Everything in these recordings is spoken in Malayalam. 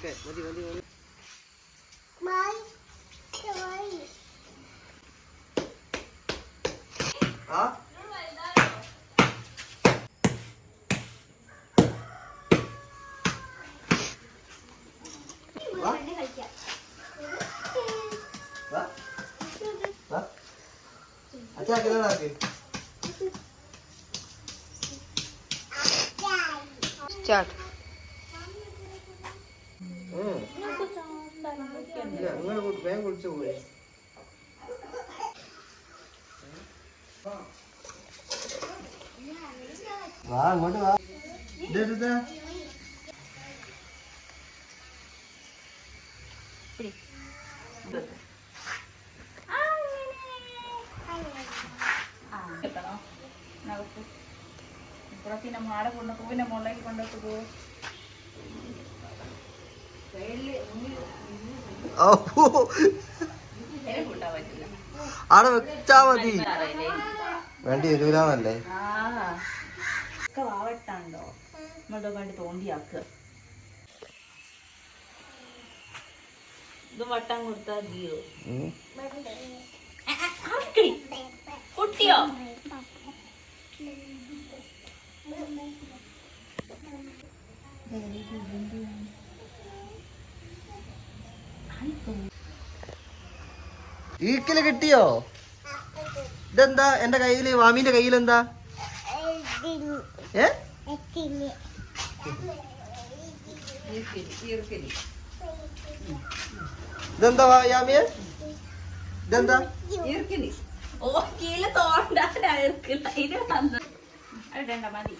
ഓക്കെ മതി മതി മതി ആ വാ വാ വാ അച്ഛാ കിടന്നാക്ക് സ്റ്റാർട്ട് നിങ്ങൾ വേഗം കുളിച്ചു പോയി വാ അങ്ങോട്ട് വാ ഇതെടുത്താ എത്തണോ നമുക്ക് ഇപ്പുറത്തിന് മാടെ കൊണ്ട് പൂവിന്റെ മുകളിലേക്ക് കൊണ്ടിട്ട് പോകും അവിടെ വെച്ചാ മതി. വേണ്ടി വരൂലെന്നല്ലേ? ആ ഒക്കെ വാവട്ടാണ്ടോ നമ്മളുടെ കണ്ട് തോണ്ടിയാക്കുക ഇത് വട്ടം കൊടുത്താൽ മതിയോ ഈക്കിൽ കിട്ടിയോ? ഇതെന്താ? എന്റെ കയ്യിൽ മാമീന്റെ കയ്യിലെന്താ ഏ? ഇതെന്താ യാമിയെ? ഇതെന്താ? വേണ്ട മതി.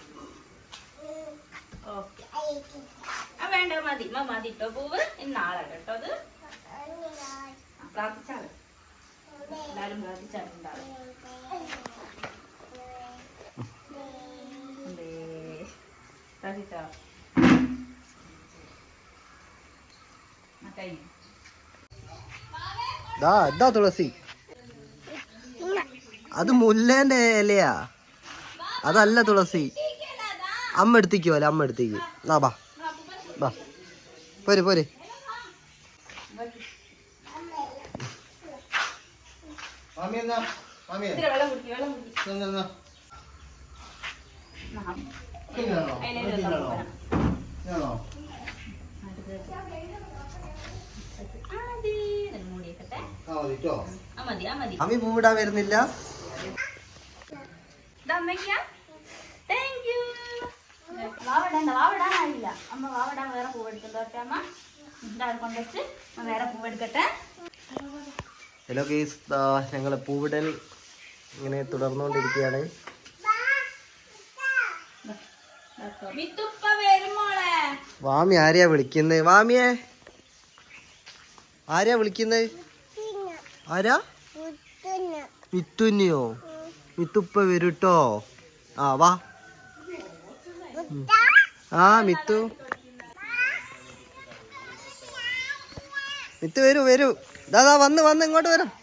മതി ഇട്ടോ. പൂവ് നാളെ കേട്ടോ അത്. ആ, എല്ലാരും എന്താ തുളസി. അത് മുല്ലേന്റെ ഇലയാ. അതല്ല തുളസി. അമ്മ എടുത്തിക്കോല്ലേ അമ്മ എടുത്തേക്ക്. നാ ബാ. ബാ. പോരെ പോരെ. വെള്ളം കുടിക്ക് വെള്ളം കുടിക്ക്. അമ്മി പൂവിടാൻ വരുന്നില്ല. അമ്മ വാവിടാൻ വേറെ അമ്മ. കൊണ്ടുവച്ച് വേറെ പൂവെടുക്കട്ടെ ഹലോ കേസ് ഞങ്ങൾ പൂവിടൽ ഇങ്ങനെ തുടർന്നുകൊണ്ടിരിക്കുകയാണ്. വാമി ആരെയാ വിളിക്കുന്നത് വാമിയെ. ആരെയാ വിളിക്കുന്നത് ആരാ? മിത്തുന്നിയോ? മിത്തുപ്പ വരൂട്ടോ? ആ വാ. ആ മിത്തു. മിത്തു വരൂ വരൂ. ദാദാ വന്ന് വന്ന് ഇങ്ങോട്ട് വരാം.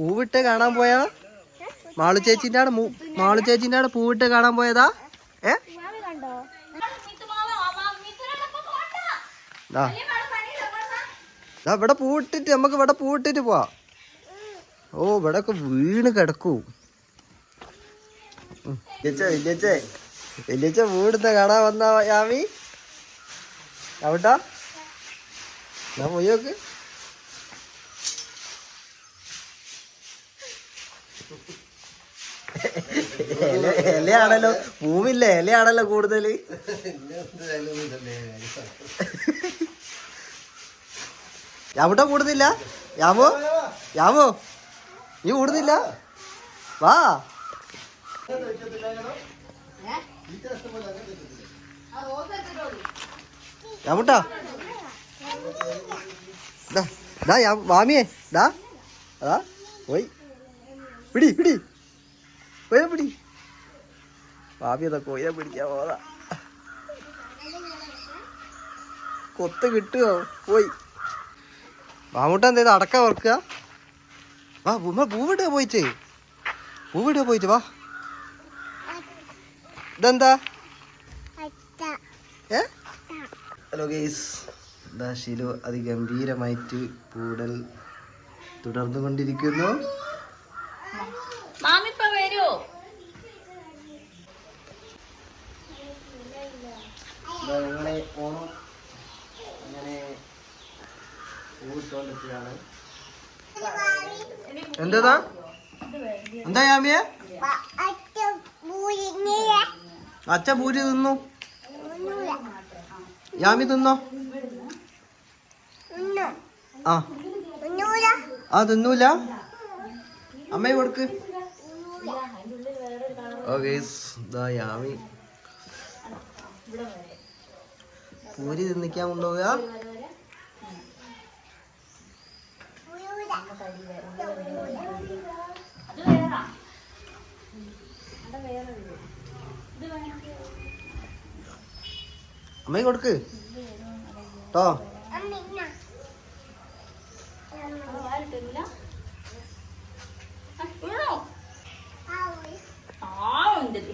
പൂവിട്ട് കാണാൻ പോയാ? മാളു ചേച്ചിന്റെ ആണ് മാളു ചേച്ചിന്റെ ആണ് പൂവിട്ട് കാണാൻ പോയതാ? ഏ? ഇവിടെ പൂവിട്ടിട്ട് നമുക്ക് ഇവിടെ പൂവിട്ടിട്ട് പോവാ. ഓ ഇവിടെ ഒക്കെ വീണ് കിടക്കൂ. വല്യച്ച വല്യച്ഛ വീടുന്ന കാണാൻ വന്ന യാമി? അവിട്ടാ ഞാൻ പോയി നോക്ക്. ഇലയാണല്ലോ പൂവില്ല? ഇലയാണല്ലോ കൂടുതൽ യാമുട്ടോ കൂടുന്നില്ല? യാമോ യാമോ നീ കൂടുന്നില്ല? വാ. യാമുട്ടാ ദാ വാമിയേ ദാ. അതാ പോയി. പിടി പിടി. പോയാ പിടി വാമി അതാ കോയിനെ പിടിക്കാൻ പോതാ കൊത്ത് കിട്ടുമോ പോയി. മാമൂട്ട എന്തേത് അടക്ക വറുക്കുക? വാ ഉമ്മ പൂവിടുക പോയിട്ട് പൂവിടുക പോയിട്ട് വാ. ഇതെന്താ? ഏ? Hello guys. ഇതാ ഷിലു അതിഗംഭീരമായിട്ട് പൂടൽ തുടർന്നുകൊണ്ടിരിക്കുന്നു മാമിപ്പ വരൂ ഇതാ ഞങ്ങളെ ഓണം അങ്ങനെ പൂവിട്ടുകൊണ്ടിരിക്കുകയാണ് എന്താ? എന്താ യാമിയ അച്ച പൂരി തിന്നു. യാമി തിന്നോ? ആ. ആ തിന്നൂല? അമ്മയെ കൊടുക്ക്. യാമി പൂരി തിന്നിക്കാൻ കൊണ്ടുപോവുക അത് വേറാ അത് വേറെ ഇത്. ഇത് വേണം അമ്മയെ കൊടുക്ക്. കേട്ടോ അവസാന ഘട്ടത്തിലേക്കാണ്. ഉണ്ട് ഇത്.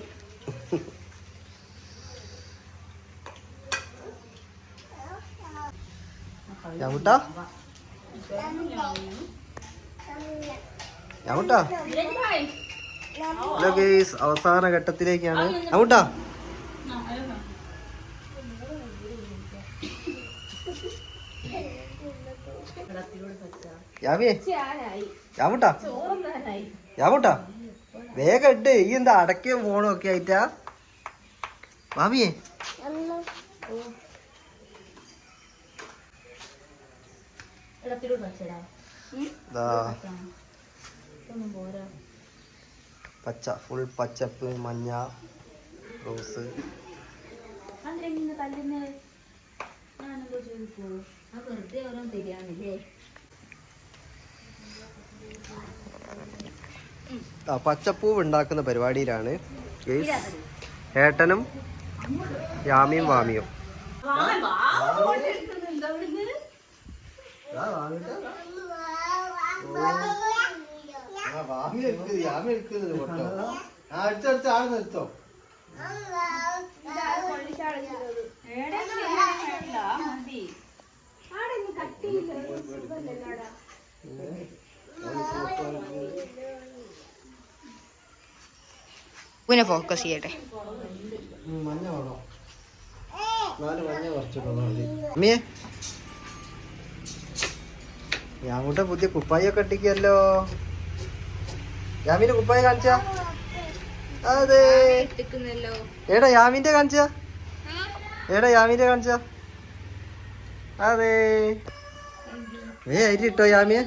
യാമുട്ടാ യാമുട്ടാ ഇതെന്തായി? ഹലോ ഗേസ് അവസാന ഘട്ടത്തിലേക്കാണ് യാമുട്ടാ ആ, അത് വേണം. യാമുട്ടാ വേഗം ഇട്ട് ഈ എന്താ അടക്കിയ ഫോണും ഒക്കെ ആയിട്ടാ? മാമിയേ. പച്ച ഫുൾ പച്ചപ്പ് മഞ്ഞ റോസ് ഇങ്ങനെ തല്ലുന്നത്? ഞാനെന്തോ ചോദിക്കോ? ആ വെറുതെ ഓരോ തരികയാണില്ലേ? ആ പച്ചപ്പൂവ് ഉണ്ടാക്കുന്ന പരിപാടിയിലാണ്. ഏട്ടനും യാമിയും വാമിയും. വാ, വാ, കൊണ്ടിരിക്കുന്നുണ്ട് അവിടുന്ന്. പിന്നെ ഫോക്കസ് ചെയ്യട്ടെ. യാമുട്ട പുതിയ കുപ്പായൊക്കെ ഇട്ടിക്കല്ലോ യാമിന്റെ കുപ്പായ കാണിച്ച? അതെ. ഏടാ യാമിന്റെ കാണിച്ച? ഏടാ യാമിന്റെ കാണിച്ച? അതെ. ഏ അരി ഇട്ടോ യാമിയെ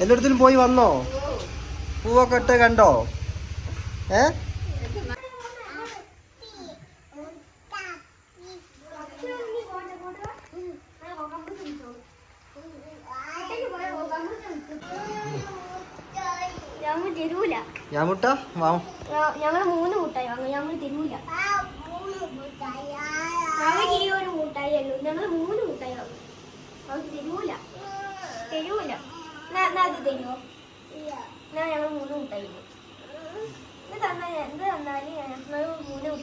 എല്ലായിടത്തിലും പോയി വന്നോ? പൂവൊക്കെ ഇട്ട് കണ്ടോ? ഏ? യാമുട്ട വാ. ഞങ്ങൾ മൂന്ന് മുട്ടായി വാങ്ങും. ഞങ്ങൾ തരൂല. ഞങ്ങൾക്ക് ഈ ഒരു മുട്ടായി ഞങ്ങൾ മൂന്ന് മുട്ടായി വാങ്ങും. അവർക്ക് തരൂല. തരൂല. ഞങ്ങൾ മൂന്ന് എന്ത് മൂന്ന് മൂന്ന് മൂന്ന്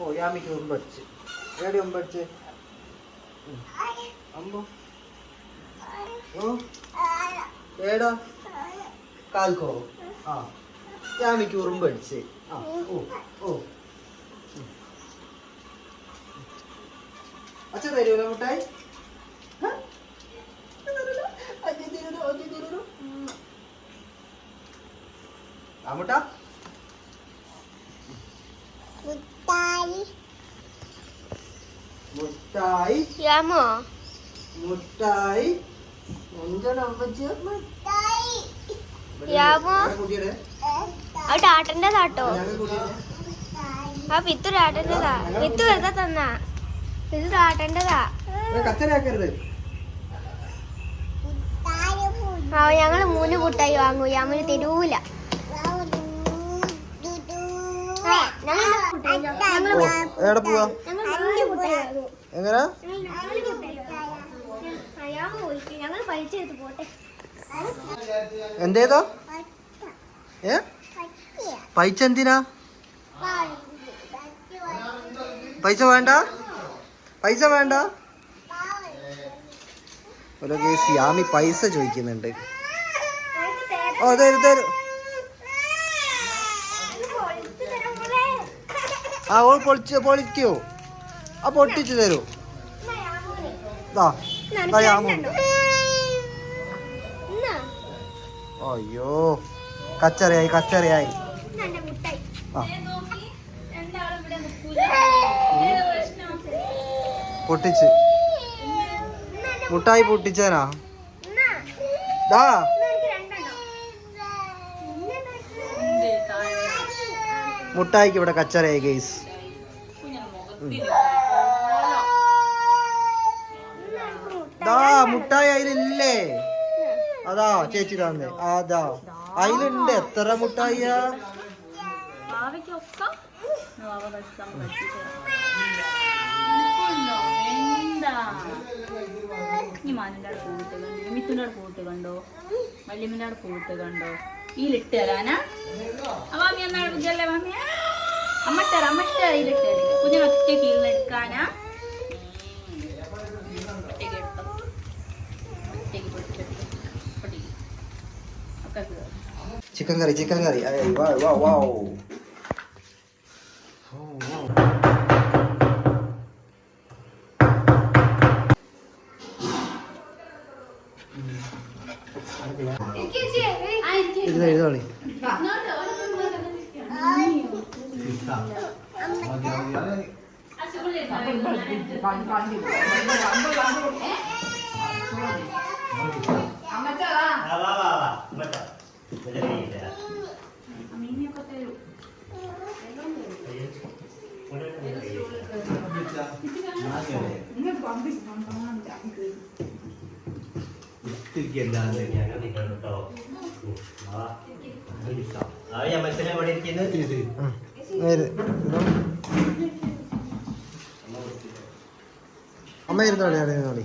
ഓ യാമിക്ക് ഉമ്പടിച്ച് ഏടി ഉമ്പടിച്ച് അമ്മ ഓ ഏടാ കാൽക്കോ. ആ യാമിക്ക് ഉറുമ്പടിച്ച് ആ ഓ ഓ. അച്ഛൻ തരുമല്ലോ മുട്ടായി? ഹ? അച്ഛൻ തരൂല, അച്ഛൻ തരൂല. ആ മുട്ട. മുട്ടായി. യാമോ മുട്ടായി. എന്താണ് അമ്മച്ചി. അത് കുട്ടിയുടെ ആ പിത്തു പിത്തു വെറുതെ തന്നാ. ഇത് ആ ഞങ്ങൾ മൂന്ന് കൂട്ടായി വാങ്ങൂ. യാമിന് തരൂല. എവിടെ പോവാ? എങ്ങനെ? എന്തേതോ? ഏ? പൈസ എന്തിനാ? പൈസ വേണ്ട? പൈസ വേണ്ട? ഒരു കേസ് യാമി പൈസ ചോദിക്കുന്നുണ്ട്. ഓ തരു തരു. ആ ഓൾ പൊളിച്ച് പൊളിക്കോ. ആ പൊട്ടിച്ചു തരൂ. അയ്യോ കച്ചറയായി കച്ചറയായി. ആ. പൊട്ടിച്ച്. മുട്ടായി പൊട്ടിച്ചാനാ ദാ. മുട്ടായിക്ക് ഇവിടെ കച്ചറയായി ഗെയ്സ് ദാ മുട്ടായി അതിലില്ലേ? അതാ ചേച്ചി തന്നെ അതാ അതിലുണ്ട്. എത്ര മുട്ടായിയാ? പഠിപ്പിച്ചോ ഇനി മാനിന്റെ അവിടെ പൂവിട്ട് കണ്ടോ? മിത്തുന്റെ അവിടെ കണ്ടോ? വല്യമ്മന്റെ അവിടെ പൂവിട്ട് കണ്ടോ? ഈ ലിട്ട് തരാനാ? ആ മാമി എന്നാണ് ബുദ്ധിയല്ലേ മാമി അമ്മ ഇട്ടര അമ്മ ഇട്ടര ഈ ലിട്ട് കുഞ്ഞിന് ഒറ്റയ്ക്ക് ഒക്കെ കയറും ചിക്കൻ കറി ചിക്കൻ കറി. വാ വാ വാ ഇരുന്നോ ഇരുന്നോളി ഉം. നേര്. ഇരുന്നോ. അമ്മ ഇരുന്നോളി അവിടെ ഇരുന്നോളി.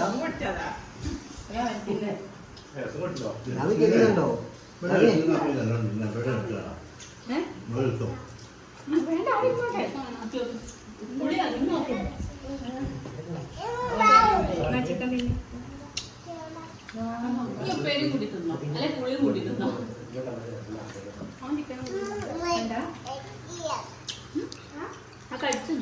ഓ അച്ചാറ് ശരി വാ നവി കേൾക്കുന്നുണ്ടോ നവി പേരും കൂടി തിന്നോ? അല്ലെ പുളിയും കൂടി തിന്നോ? കഴിച്ചു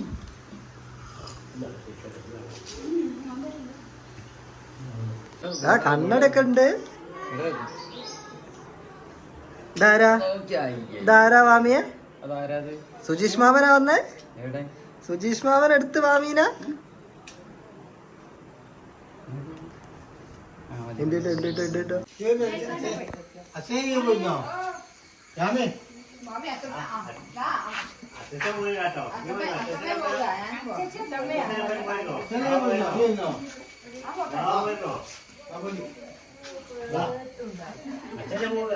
ആ ഉണ്ട്. ധാരാ വാമിയെ? സുജീഷ് മാമനാ വന്നേ? സുജീഷ് മാമൻ എടുത്ത് വാമീന? ഉണ്ട് ഉണ്ട് ഉണ്ട് ഉണ്ട് ഉണ്ട് അച്ഛനെ പോവുക